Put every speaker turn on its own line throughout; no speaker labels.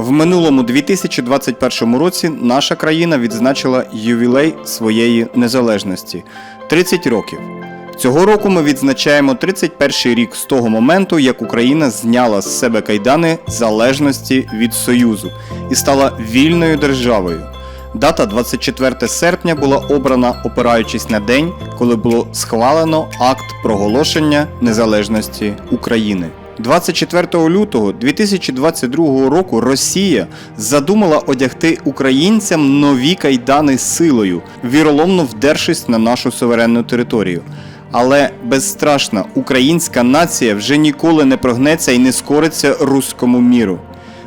В минулому 2021 році наша країна відзначила ювілей своєї незалежності 30 років. Цього року ми відзначаємо 31 рік з того моменту, як Україна зняла з себе кайдани залежності від Союзу і стала вільною державою. Дата 24 серпня була обрана, опираючись на день, коли було схвалено акт проголошення незалежності України. 24 лютого 2022 року Росія задумала одягти українцям нові кайдани силою, віроломно вдершись на нашу суверенну територію. Але безстрашна українська нація вже ніколи не прогнеться і не скориться руському міру.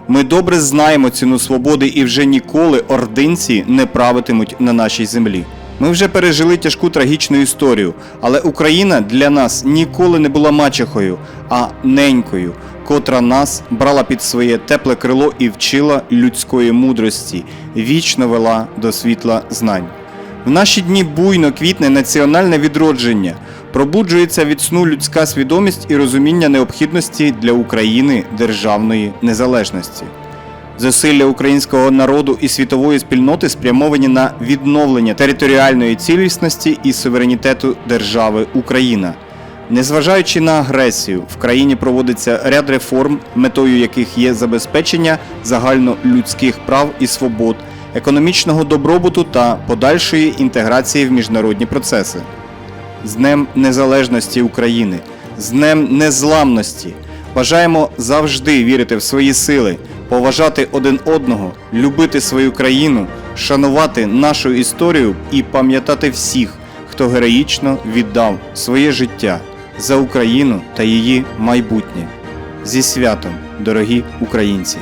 Ми добре знаємо ціну свободи і вже ніколи ординці не правитимуть на нашій землі. Ми вже пережили тяжку трагічну історію, але Україна для нас ніколи не була мачехою, а ненькою, котра нас брала під своє тепле крило і вчила людської мудрості, вічно вела до світла знань. В наші дні буйно квітне національне відродження, пробуджується від сну людська свідомість і розуміння необхідності для України державної незалежності. Зусилля українського народу і світової спільноти спрямовані на відновлення територіальної цілісності і суверенітету держави Україна. Незважаючи на агресію, в країні проводиться ряд реформ, метою яких є забезпечення загальнолюдських прав і свобод, економічного добробуту та подальшої інтеграції в міжнародні процеси. З Днем Незалежності України, з Днем Незламності. Бажаємо завжди вірити в свої сили, поважати один одного, любити свою країну, шанувати нашу історію і пам'ятати всіх, хто героїчно віддав своє життя за Україну та її майбутнє. Зі святом, дорогі українці!